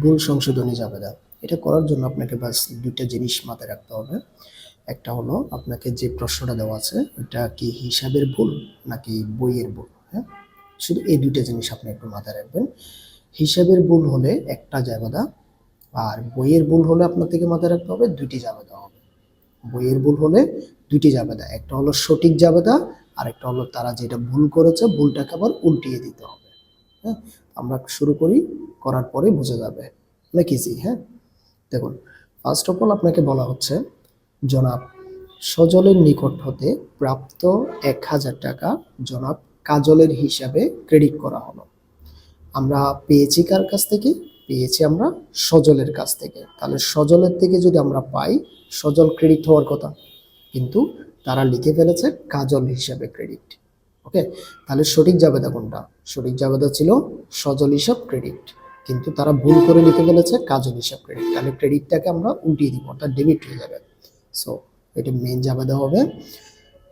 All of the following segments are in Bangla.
ভুল সংশোধনী জাবেদা এটা করার জন্য আপনাকে বাস দুইটা জিনিস মাথায় রাখতে হবে। একটা হলো আপনাকে যে প্রশ্নটা দেওয়া আছে এটা কি হিসাবের ভুল নাকি বইয়ের ভুল? হ্যাঁ? শুধু এই দুইটা জিনিস আপনি একটু মাথায় রাখবেন। হিসাবের ভুল হলে একটা জাবেদা আর বইয়ের ভুল হলে আপনার থেকে মাথায় রাখতে হবে দুইটি জাবেদা হবে। বইয়ের ভুল হলে দুইটি জাবেদা একটা হলো সঠিক জাবেদা আর একটা হলো তারা যেটা ভুল করেছে ভুলটাকে আবার উল্টিয়ে দিতে হবে। হ্যাঁ? আমরা শুরু করি। করার পরে বুঝে যাবে। অনেক ইজি হ্যাঁ? দেখুন ফার্স্ট অফ অল আপনাকে বলা হচ্ছে, জনাব, সজলের নিকট হতে প্রাপ্ত এক হাজার টাকা, জনাব, কাজলের হিসাবে ক্রেডিট করা হলো। আমরা পেয়েছি কার কাছ থেকে? পেয়েছি আমরা সজলের কাছ থেকে। তাহলে সজলের থেকে যদি আমরা পাই, সজল ক্রেডিট হওয়ার কথা। কিন্তু তারা লিখে ফেলেছে কাজল হিসাবে ক্রেডিট ওকে তাহলে সঠিক জাবেদা কোনটা? সঠিক জাবেদা ছিল সজল হিসাব ক্রেডিট কিন্তু তারা ভুল করে লিখে ফেলেছে কাজল হিসাব ক্রেডিট তাহলে ক্রেডিটটাকে আমরা উল্টিয়ে দিব, অর্থাৎ ডেবিট হয়ে যাবে। সো এটা মেন জাবেদা হবে।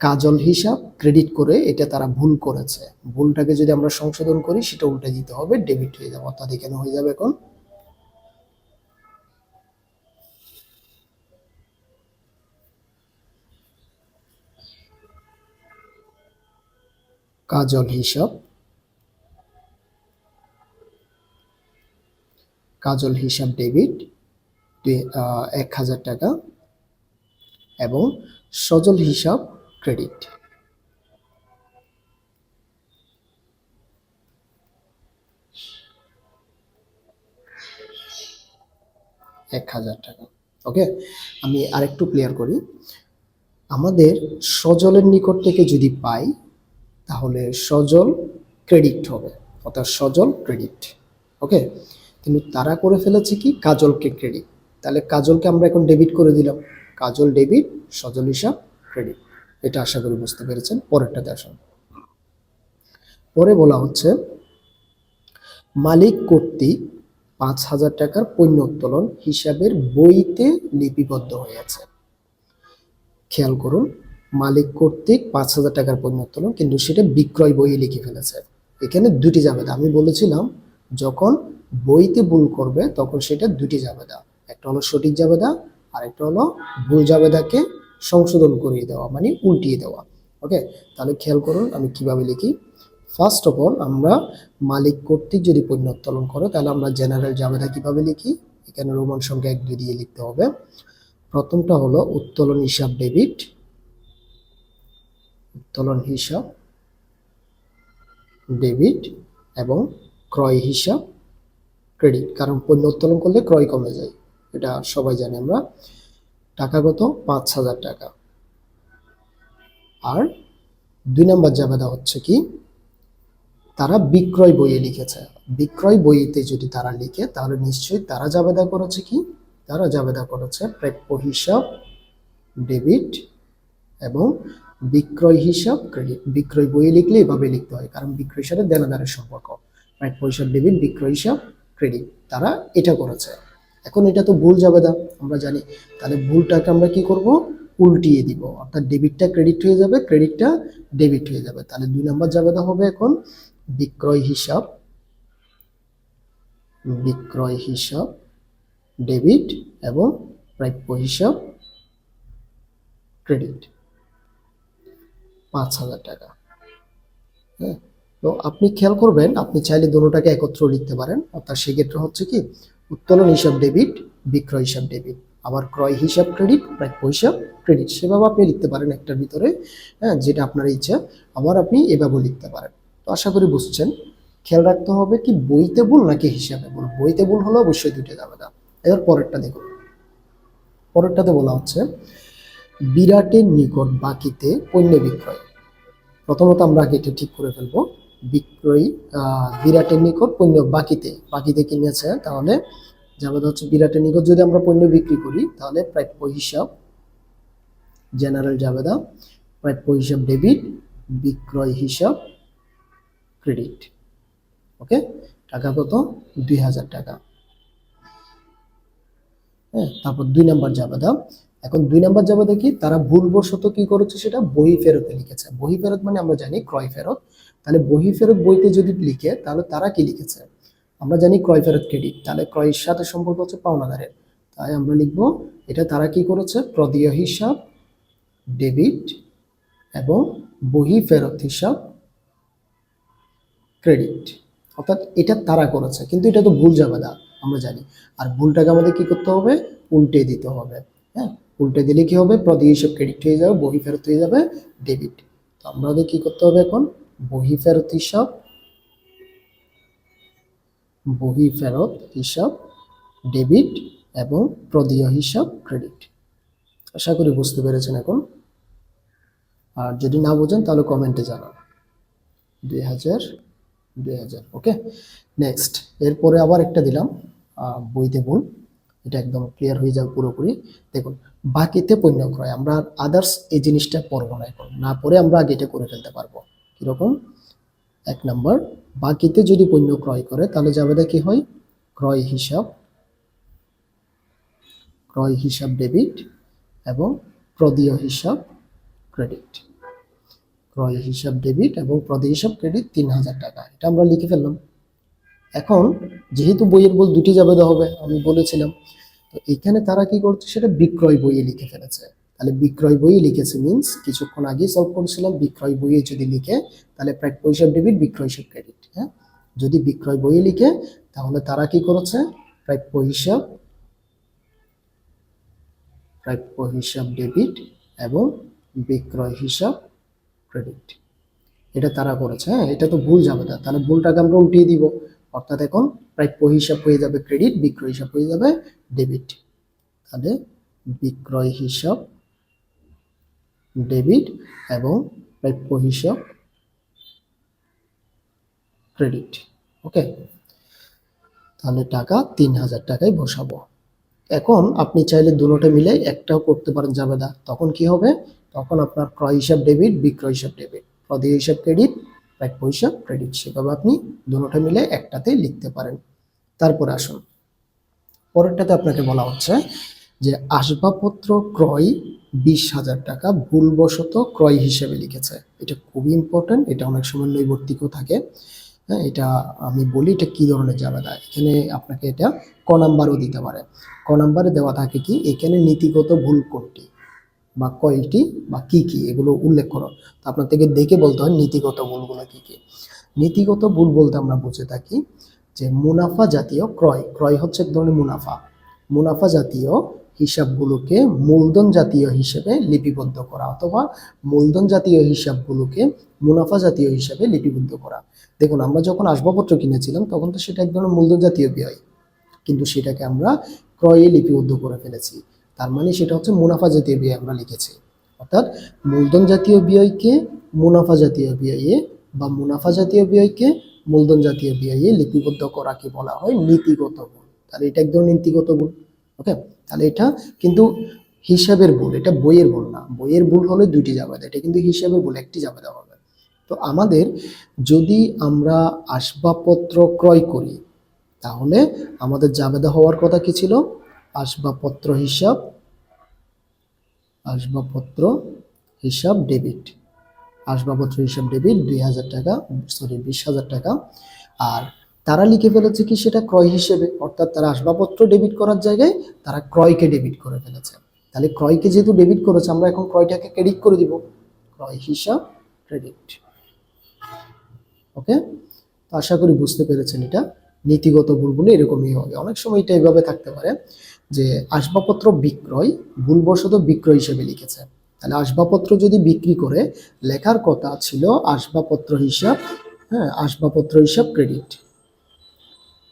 কাজল হিসাব ক্রেডিট করে এটা তারা ভুল করেছে। ভুলটাকে যদি আমরা সংশোধন করি, সেটা উল্টে দিতে হবে ডেবিট হয়ে যাবে, অর্থাৎ এখানে হয়ে যাবে এখন। কাজল হিসাব কাজল হিসাব ডেবিট এক হাজার টাকা এবং সজল হিসাব ক্রেডিট। এক হাজার টাকা। ওকে আমি আরেকটু ক্লিয়ার করি। আমাদের সজলের নিকট থেকে যদি পাই, তাহলে সজল ক্রেডিট হবে, অর্থাৎ সজল ক্রেডিট ওকে কিন্তু তারা করে ফেলেছে কি? কাজলকে ক্রেডিট তাহলে কাজলকে আমরা এখন ডেবিট করে দিলাম। কাজল ডেবিট সজল হিসাব ক্রেডিট এটা আশা করি বুঝতে পেরেছেন। পরেরটাতে আসুন। পরে বলা হচ্ছে, মালিক কর্তৃক পাঁচ হাজার টাকার পণ্য উত্তোলন হিসাবের বইতে লিপিবদ্ধ হয়েছে খেয়াল করুন, মালিক কর্তৃক পাঁচ হাজার টাকার পণ্য উত্তোলন, কিন্তু সেটা বিক্রয় বইয়ে লিখে ফেলেছে। এখানে দুটি জাবেদা। আমি বলেছিলাম, যখন বইতে ভুল করবে, তখন সেটা দুটি জাবেদা। একটা হলো সঠিক জাবেদা আর একটা হলো ভুল জাবেদাকে সংশোধন করিয়ে দেওয়া মানে উল্টিয়ে দেওয়া। ওকে? তাহলে খেয়াল করুন আমি কীভাবে লিখি। ফার্স্ট অফ অল আমরা মালিক কর্তৃক যদি পণ্য উত্তোলন করে, তাহলে আমরা জেনারেল জাবেদা কীভাবে লিখি? এখানে রোমান সংখ্যা এক, দুই দিয়ে লিখতে হবে। প্রথমটা হলো উত্তোলন হিসাব ডেবিট। উত্তোলন হিসাব ডেবিট এবং ক্রয় হিসাব ক্রেডিট কারণ পণ্য উত্তোলন করলে ক্রয় কমে যায়। এটা সবাই জানি আমরা। টাকা কত? পাঁচ হাজার টাকা। আর দুই নম্বর জাবেদা হচ্ছে কি? তারা বিক্রয় বইয়ে লিখেছে। বিক্রয় বইতে যদি তারা লিখে, তাহলে নিশ্চয়ই তারা জাবেদা করেছে কি? তারা জাবেদা করেছে প্রাপ্য হিসাব, ডেবিট এবং বিক্রয় হিসাব, ক্রেডিট। বিক্রয় বইয়ে লিখলে এভাবে লিখতে হয়, কারণ বিক্রয় সাথে দেনাদারের সম্পর্ক। প্রাপ্য হিসাব, ডেবিট, বিক্রয় হিসাব ক্রেডিট তারা এটা করেছে। এখন এটা তো ভুল জাবেদা, আমরা জানি। তাহলে ভুলটাকে আমরা কি করব? উল্টিয়ে দিব। অর্থাৎ ডেবিটটা ক্রেডিট হয়ে যাবে ক্রেডিটটা ডেবিট হয়ে যাবে। তাহলে দুই নম্বর জাবেদা হবে এখন বিক্রয় হিসাব বিক্রয় হিসাব ডেবিট এবং প্রাপ্য হিসাব ক্রেডিট পাঁচ হাজার টাকা। হ্যাঁ? তো আপনি খেয়াল করবেন, আপনি চাইলে দুটোটাকে একত্র লিখতে পারেন। অর্থাৎ সেক্ষেত্রে হচ্ছে কি, উত্তোলন হিসাব ডেবিট, বিক্রয় হিসাব ডেবিট। আবার ক্রয় হিসাব ক্রেডিট, প্রাপ্য হিসাব ক্রেডিট। সেভাবে আপনি লিখতে পারেন একটার ভিতরে হ্যাঁ যেটা আপনার ইচ্ছা। আবার আপনি এভাবেও লিখতে পারেন। তো আশা করি বুঝছেন। খেয়াল রাখতে হবে কি, বইতে ভুল নাকি হিসাবে ভুল? বইতে ভুল হলে অবশ্যই দুটো যাবে না। এবার পরেরটা দেখুন। পরেরটাতে বলা হচ্ছে, বিরাটের নিকট বাকিতে পণ্য বিক্রয়। প্রথমত আমরা আগে এটা ঠিক করে ফেলব। বিক্রয় বিরাটের নিকট পণ্য বাকিতে বাকিতে কিনেছে, তাহলে যাবে হচ্ছে বিরাটের নিকট। যদি আমরা পণ্য বিক্রি করি, তাহলে প্রাপ্য হিসাব জেনারেল জাবেদা প্রাপ্য হিসাব ডেবিট বিক্রয় হিসাব ক্রেডিট ওকে টাকা কত? দুই হাজার টাকা। হ্যাঁ তারপর দুই নাম্বার জাবেদা এখন দুই নাম্বার জাবেদা দেখি তারা ভুলবশত কি করেছে সেটা বহি ফেরতে লিখেছে। বহি ফেরত মানে আমরা জানি ক্রয় ফেরত। তাহলে বহি ফেরত বইতে যদি লিখে, তাহলে তারা কি লিখেছে? আমরা জানি ক্রয় ফেরত ক্রেডিট তাহলে ক্রয়ের সাথে সম্পর্ক হচ্ছে পাওনাদারের। তাই আমরা লিখব, এটা তারা কি করেছে? প্রদেয় হিসাব ডেবিট এবং বহি ফেরত হিসাব ক্রেডিট অর্থাৎ এটা তারা করেছে, কিন্তু এটা তো ভুল যাবে না আমরা জানি। আর ভুলটাকে আমাদের কি করতে হবে? উল্টে দিতে হবে। হ্যাঁ? উল্টে দিলে কি হবে? প্রতি হিসাব ক্রেডিট হয়ে যাবে, বহি ফেরত হয়ে যাবে ডেবিট তো আমাদের কি করতে হবে এখন? বহি ফেরত হিসাব, বহি ফেরত হিসাব ডেবিট এবং প্রদেয় হিসাব ক্রেডিট আশা করি বুঝতে পেরেছেন এখন। আর যদি না বোঝেন, তাহলে কমেন্টে জানান। দুই হাজার দুই হাজার ওকে নেক্সট এরপরে আবার একটা দিলাম বইতে ভুল। এটা একদম ক্লিয়ার হয়ে যাবে পুরোপুরি। দেখুন, বাকিতে পণ্য ক্রয়, আমরা আদার্স এই জিনিসটা পড়ব না এখন। না পরে আমরা আগে এটা করে ফেলতে পারব। কীরকম? এক নম্বর বাকিতে যদি পণ্য ক্রয় করে, তাহলে যাবে কি হয়? ক্রয় হিসাব ক্রয় হিসাব ডেবিট এবং প্রদীয় হিসাব ক্রেডিট ক্রয় হিসাব ডেবিট এবং প্রদীয় হিসাব ক্রেডিট তিন হাজার টাকা। এটা আমরা লিখে ফেললাম। এখন যেহেতু বইয়ের বল দুটি জাবেদা হবে, আমি বলেছিলাম, তো এখানে তারা কি করছে, সেটা বিক্রয় বইয়ে লিখে ফেলেছে। তাহলে বিক্রয় বইয়ে লিখেছে মিন্স কিছুক্ষণ আগেই সলভ করেছিলাম, বিক্রয় বইয়ে যদি লিখে, তাহলে প্রাপ্য হিসাব ডেবিট বিক্রয় হিসাব ক্রেডিট হ্যাঁ? যদি বিক্রয় বইয়ে লিখে, তাহলে তারা কি করেছে প্রাপ্য হিসাব প্রাপ্য হিসাব ডেবিট এবং বিক্রয় হিসাব ক্রেডিট এটা তারা করেছে হ্যাঁ? এটা তো ভুল যাবে তাহলে ভুলটাকে আমরা উল্টিয়ে দিব। অর্থাৎ এখন প্রাপ্য হিসাব হয়ে যাবে ক্রেডিট বিক্রয় হিসাব হয়ে যাবে ডেবিট তাহলে বিক্রয় হিসাব ডেবিট এবং প্রাপ্য হিসাব ক্রেডিট ওকে তাহলে টাকা তিন হাজার টাকায় বসাবো। এখন আপনি চাইলে দুটোটা মিলে একটাও করতে পারেন যাবে না তখন কি হবে? তখন আপনার ক্রয় হিসাব ডেবিট বিক্রয় হিসাব ডেবিট প্রদেয় হিসাব ক্রেডিট প্রাপ্য হিসাব ক্রেডিট সেভাবে আপনি দুটোটা মিলে একটাতে লিখতে পারেন। তারপরে আসুন। পরেরটাতে আপনাকে বলা হচ্ছে যে আসবাবপত্র ক্রয় বিশ হাজার টাকা ভুলবশত ক্রয় হিসেবে লিখেছে। এটা খুবই ইম্পর্ট্যান্ট এটা অনেক সময় নৈবর্তিকও থাকে। হ্যাঁ এটা আমি বলি, এটা কি ধরনের জাবেদা এখানে আপনাকে এটা ক নাম্বারও দিতে পারে। ক নাম্বারে দেওয়া থাকে কি, এখানে নীতিগত ভুল কোনটি? বা কয়টি বা কি কি, এগুলো উল্লেখ করো। তো আপনার থেকে দেখে বলতে হয় নীতিগত ভুলগুলো কি কি। নীতিগত ভুল বলতে আমরা বুঝে থাকি যে মুনাফা জাতীয় ক্রয়। ক্রয় হচ্ছে এক ধরনের মুনাফা। মুনাফা জাতীয় হিসাবগুলোকে মূলধন জাতীয় হিসেবে লিপিবদ্ধ করা অথবা মূলধন জাতীয় হিসাবগুলোকে মুনাফা জাতীয় হিসাবে লিপিবদ্ধ করা। দেখুন, আমরা যখন আসবাবপত্র কিনেছিলাম, তখন তো সেটা এক ধরনের মূলধন জাতীয় ব্যয়। কিন্তু সেটাকে আমরা ক্রয়ে লিপিবদ্ধ করে ফেলেছি। তার মানে সেটা হচ্ছে মুনাফা জাতীয় ব্যয় আমরা লিখেছি। অর্থাৎ মূলধন জাতীয় ব্যয়কে মুনাফা জাতীয় ব্যয়ে বা মুনাফা জাতীয় ব্যয়কে মূলধন জাতীয় ব্যয়ে লিপিবদ্ধ করাকে বলা হয় নীতিগত ভুল তাহলে এটা একদম নীতিগত ভুল ওকে তাহলে এটা কিন্তু হিসাবের ভুল এটা বইয়ের ভুল না। বইয়ের ভুল হলে দুইটি যাবে এটা কিন্তু হিসাবের ভুল একটি যাবে হবে। তো আমাদের যদি আমরা আসবাবপত্র ক্রয় করি, তাহলে আমাদের জাবেদা হওয়ার কথা কি ছিল? আসবাবপত্র হিসাব আসবাবপত্র হিসাব ডেবিট। আসবাবপত্র হিসাব ডেবিট দুই হাজার টাকা, সরি, বিশ হাজার টাকা। আর তারা লিখে ফেলেছে কি সেটা ক্রয় হিসেবে? অর্থাৎ তারা আসবাবপত্র ডেবিট করার জায়গায় তারা ক্রয়কে ডেবিট করে ফেলেছে। তাহলে ক্রয়কে যেহেতু ডেবিট করেছে, আমরা এখন ক্রয়টাকে ক্রেডিট করে দিব। ক্রয় হিসাব ক্রেডিট। ওকে? তো আশা করি বুঝতে পেরেছেন এটা। নীতিগত ভুলগুলো এরকমই হবে। অনেক সময় এটা এইভাবে থাকতে পারে। যে আসবাবপত্র বিক্রয় ভুলবশত বিক্রয় হিসেবে লিখেছে। তাহলে আসবাবপত্র যদি বিক্রি করে, লেখার কথা ছিল আসবাবপত্র হিসাব হ্যাঁ আসবাবপত্র হিসাব ক্রেডিট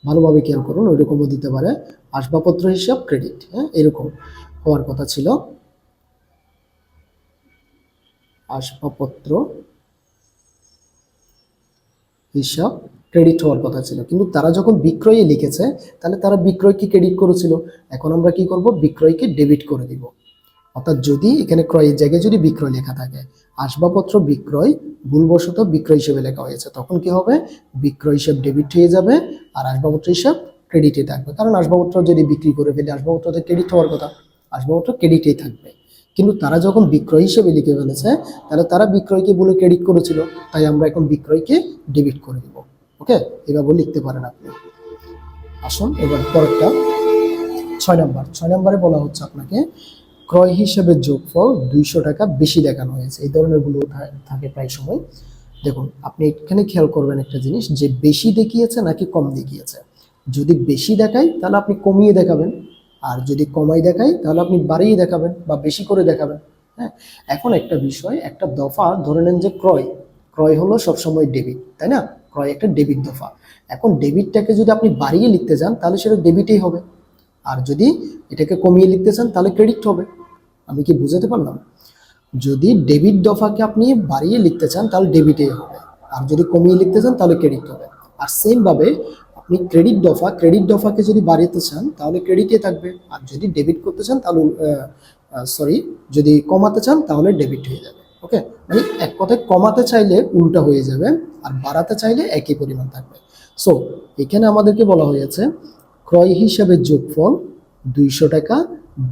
ভালোভাবে খেয়াল করুন, ওইরকমও দিতে পারে, আসবাবপত্র হিসাব ক্রেডিট হ্যাঁ এরকম হওয়ার কথা ছিল। আসবাবপত্র হিসাব ক্রেডিট হওয়ার কথা ছিল। কিন্তু তারা যখন বিক্রয়ে লিখেছে, তাহলে তারা বিক্রয়কে ক্রেডিট করেছিল? এখন আমরা কি করব? বিক্রয়কে ডেবিট করে দিব। অর্থাৎ যদি এখানে ক্রয়ের জায়গায় যদি বিক্রয় লেখা থাকে, আসবাবপত্র বিক্রয়, ভুলবশত বিক্রয় হিসেবে লেখা হয়েছে, তখন কি হবে? বিক্রয় হিসাব ডেবিট হয়ে যাবে আর আসবাবপত্র হিসাব ক্রেডিটে থাকবে। কারণ আসবাবপত্র যদি বিক্রি করে ফেলে, আসবাবপত্রতে ক্রেডিট হওয়ার কথা, আসবাবপত্র ক্রেডিটেই থাকবে। কিন্তু তারা যখন বিক্রয় হিসেবে লিখে ফেলেছে, তাহলে তারা বিক্রয়কে বলে ক্রেডিট করেছিল, তাই আমরা এখন বিক্রয়কে ডেবিট করে দিব। ওকে? এভাবে লিখতে পারেন আপনি। আসুন, এবার পরেরটা। ছয় নম্বর। ছয় নম্বরে বলা হচ্ছে আপনাকে, ক্রয় হিসেবে যোগফল দুইশো টাকা বেশি দেখানো হয়েছে। এই ধরনেরগুলো থাকে প্রায় সময়। দেখুন, আপনি এখানে খেয়াল করবেন একটা জিনিস, যে বেশি দেখিয়েছে নাকি কম দেখিয়েছে। যদি বেশি দেখায়, তাহলে আপনি কমিয়ে দেখাবেন। আর যদি কমাই দেখায়, তাহলে আপনি বাড়িয়ে দেখাবেন বা বেশি করে দেখাবেন। হ্যাঁ? এখন একটা বিষয়, একটা দফা, ধরে নেন যে ক্রয়। ক্রয় হলো সবসময় ডেবিট, তাই না? ক্রয় একটা ডেবিট দফা। এখন ডেবিটটাকে যদি আপনি বাড়িয়ে লিখতে যান, তাহলে সেটা ডেবিটেই হবে। আর যদি এটাকে কমিয়ে লিখতে চান, তাহলে ক্রেডিট হবে। আমি কি বুঝাতে পারলাম? যদি ডেবিট দফাকে আপনি বাড়িয়ে লিখতে চান, তাহলে ডেবিটেই হবে। আর যদি কমিয়ে লিখতে চান, তাহলে ক্রেডিট হবে। আর সেম ভাবে আপনি ক্রেডিট দফা ক্রেডিট দফাকে যদি বাড়িয়ে চান, তাহলে ক্রেডিটে থাকবে। আর যদি ডেবিট করতে চান, তাহলে সরি যদি কমাতে চান, তাহলে ডেবিট হয়ে যাবে। ওকে মানে এক কথায় কমাতে চাইলে উল্টা হয়ে যাবে আর বাড়াতে চাইলে একই পরিমাণ থাকবে। সো এখানে আমাদেরকে বলা হয়েছে, ক্রয় হিসাবে যোগফল দুইশো টাকা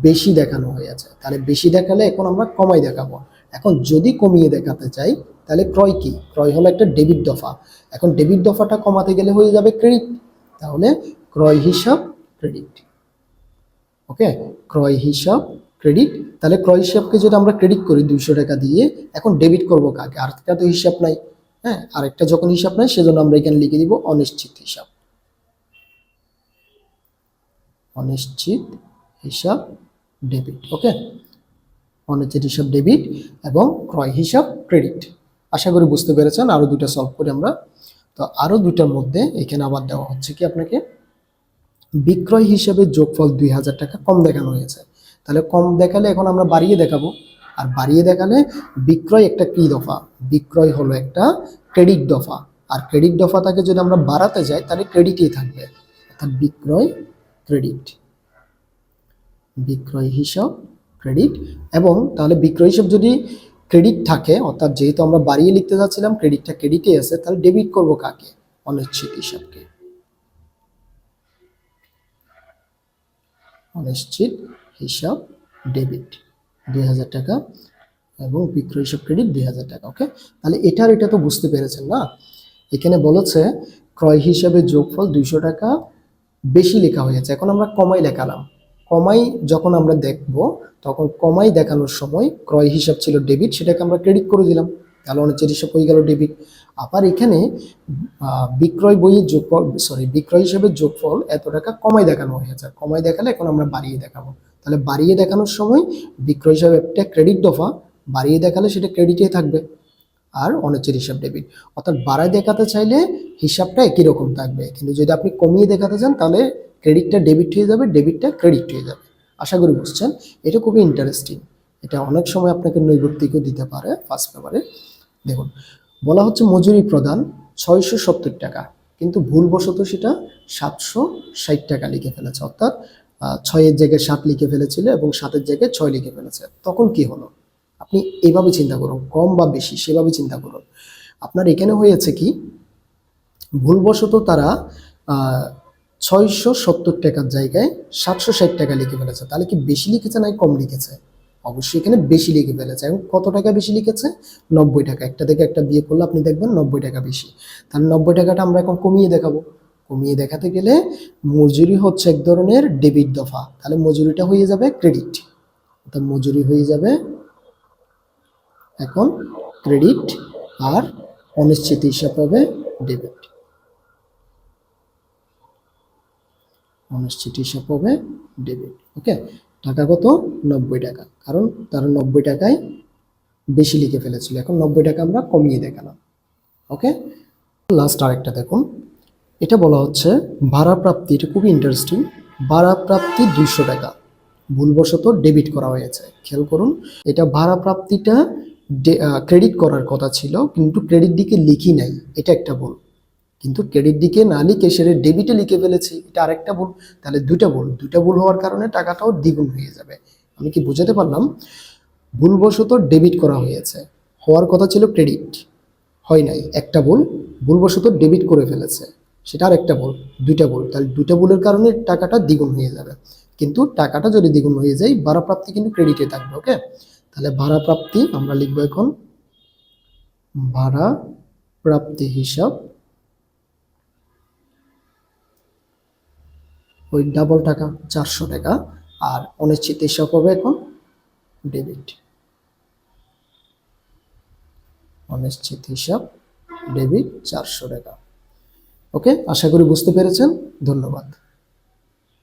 বেশি দেখানো হয়েছে। তাহলে বেশি দেখালে এখন আমরা কমাই দেখাবো। এখন যদি কমিয়ে দেখাতে চাই, তাহলে ক্রয় কি? ক্রয় হলো একটা ডেবিট দফা। এখন ডেবিট দফাটা কমাতে গেলে হয়ে যাবে ক্রেডিট। তাহলে ক্রয় হিসাব ক্রেডিট। ওকে ক্রয় হিসাব ক্রেডিট তাহলে ক্রয় হিসাবকে যদি আমরা ক্রেডিট করি দুইশো টাকা দিয়ে, এখন ডেবিট করব কাকে? আর তো হিসাব নাই। হ্যাঁ আরেকটা যখন হিসাব নাই, সেজন্য আমরা এখানে লিখে দিব অনিশ্চিত হিসাব। অনিশ্চিত হিসাব ডেবিট ওকে অনিশ্চিত হিসাব ডেবিট এবং ক্রয় হিসাব ক্রেডিট আশা করি বুঝতে পেরেছেন, আরও দুইটা সলভ করি আমরা। তো আরও দুইটার মধ্যে এখানে আবার দেওয়া হচ্ছে কি আপনাকে? বিক্রয় হিসাবে যোগফল দুই হাজার টাকা কম দেখানো হয়েছে। তাহলে কম দেখালে এখন আমরা বাড়িয়ে দেখাবো। আর বাড়িয়ে দেখালে বিক্রয় একটা কি দফা? বিক্রয় হলো একটা ক্রেডিট দফা। আর ক্রেডিট দফা দফাটাকে যদি আমরা বাড়াতে যাই, তাহলে ক্রেডিটই থাকবে। অর্থাৎ বিক্রয় ক্রেডিট বিক্রয় হিসাব ক্রেডিট এবং তাহলে বিক্রয় হিসাব যদি ক্রেডিট থাকে, অর্থাৎ যেহেতু আমরা বাড়িয়ে লিখতে যাচ্ছিলাম ক্রেডিটটা ক্রেডিটে আছে, তাহলে ডেবিট করব কাকে? অনিশ্চিত হিসাবকে। অনিশ্চিত হিসাব ডেবিট দুই হাজার টাকা এবং বিক্রয় হিসাব ক্রেডিট দুই হাজার টাকা ওকে তাহলে এটার এটা তো বুঝতে পেরেছেন না? এখানে বলেছে ক্রয় হিসাবে যোগফল দুইশো টাকা বেশি লেখা হয়েছে। এখন আমরা কমাই লেখালাম কমাই যখন আমরা দেখব, তখন কমাই দেখানোর সময় ক্রয় হিসাব ছিল ডেবিট সেটাকে আমরা ক্রেডিট করে দিলাম। তাহলে অনেক হিসাব হয়ে গেল ডেবিট আবার এখানে বিক্রয় বইয়ের যোগফল সরি বিক্রয় হিসাবে যোগফল এত টাকা কমাই দেখানো হয়েছে। কমাই দেখালে এখন আমরা বাড়িয়ে দেখাবো। তাহলে বাড়িয়ে দেখানোর সময় বিক্রয় হিসাবে একটা ক্রেডিট দফা বাড়িয়ে দেখালে সেটা ক্রেডিটে থাকবে আর অনিশ্চিত হিসাব ডেবিট অর্থাৎ বাড়ায় দেখাতে চাইলে হিসাবটা একই রকম থাকবে। কিন্তু যদি আপনি কমিয়ে দেখাতে চান, তাহলে ক্রেডিটটা ডেবিট হয়ে যাবে ডেবিটটা ক্রেডিট হয়ে যাবে। আশা করি বুঝছেন? এটা খুবই ইন্টারেস্টিং এটা অনেক সময় আপনাকে নৈবর্তিকও দিতে পারে ফার্স্ট পেপারে দেখুন, বলা হচ্ছে মজুরি প্রদান ছয়শো সত্তর টাকা, কিন্তু ভুলবশত সেটা সাতশো ষাট টাকা লিখে ফেলেছে। অর্থাৎ ছয়ের জায়গায় সাত লিখে ফেলেছিল এবং সাতের জায়গায় ছয় লিখে ফেলেছে। তখন কি হলো? আপনি এভাবে চিন্তা করুন, কম বা বেশি, সেভাবে চিন্তা করুন। আপনার এখানে হয়েছে কি, ভুলবশত তারা ছয়শো সত্তর টাকার জায়গায় সাতশো ষাট টাকা লিখে ফেলেছে। তাহলে কি বেশি লিখেছে না কম লিখেছে? অবশ্যই এখানে বেশি লিখে ফেলেছে। এবং কত টাকা বেশি লিখেছে? নব্বই টাকা। একটা থেকে একটা বিয়ে করলে আপনি দেখবেন নব্বই টাকা বেশি। তাহলে নব্বই টাকাটা আমরা এখন কমিয়ে দেখাবো। কমিয়ে দেখাতে গেলে মজুরি হচ্ছে এক ধরনের ডেবিট দফা। তাহলে মজুরিটা হয়ে যাবে ক্রেডিট অর্থাৎ মজুরি হয়ে যাবে এখন ক্রেডিট আর অনিশ্চিত হিসাব হবে ডেবিট অনিশ্চিত হিসাব হবে ডেবিট ওকে টাকা কত? নব্বই টাকা। কারণ তারা নব্বই টাকায় বেশি লিখে ফেলেছিল। এখন নব্বই টাকা আমরা কমিয়ে দেখালাম। ওকে লাস্ট আরেকটা দেখুন। এটা বলা হচ্ছে ভাড়া প্রাপ্তি, এটা খুবই ইন্টারেস্টিং ভাড়া প্রাপ্তি দুইশো টাকা। ভুলবশত ডেবিট করা হয়েছে। খেয়াল করুন, এটা ভাড়া প্রাপ্তিটা ক্রেডিট করার কথা ছিল, কিন্তু ক্রেডিট দিকে লিখি নাই, এটা একটা ভুল। কিন্তু ক্রেডিট দিকে না লিখে সেটা ডেবিটে লিখে ফেলেছি, এটা আরেকটা ভুল, তাহলে দুইটা ভুল। দুইটা ভুল হওয়ার কারণে টাকাটাও দ্বিগুণ হয়ে যাবে। আমি কি বুঝাতে পারলাম? ভুলবশত ডেবিট করা হয়েছে। হওয়ার কথা ছিল ক্রেডিট হয় নাই, একটা ভুল। ভুলবশত ডেবিট করে ফেলেছে। সেটা আর একটা ভুল, দুইটা ভুল। তাহলে দুইটা ভুলের কারণে টাকাটা দ্বিগুণ হয়ে যাবে। কিন্তু টাকাটা যদি দ্বিগুণ হয়ে যায় ভাড়া প্রাপ্তি কিন্তু ক্রেডিটে থাকবে ওকে তাহলে ভাড়া প্রাপ্তি আমরা লিখব এখন ভাড়া প্রাপ্তি হিসাব। ওই ডাবল টাকা, চারশো টাকা। আর অনিশ্চিত হিসাব হবে এখন ডেবিট অনিশ্চিত হিসাব ডেবিট চারশো টাকা। ওকে? আশা করি বুঝতে পেরেছেন। ধন্যবাদ।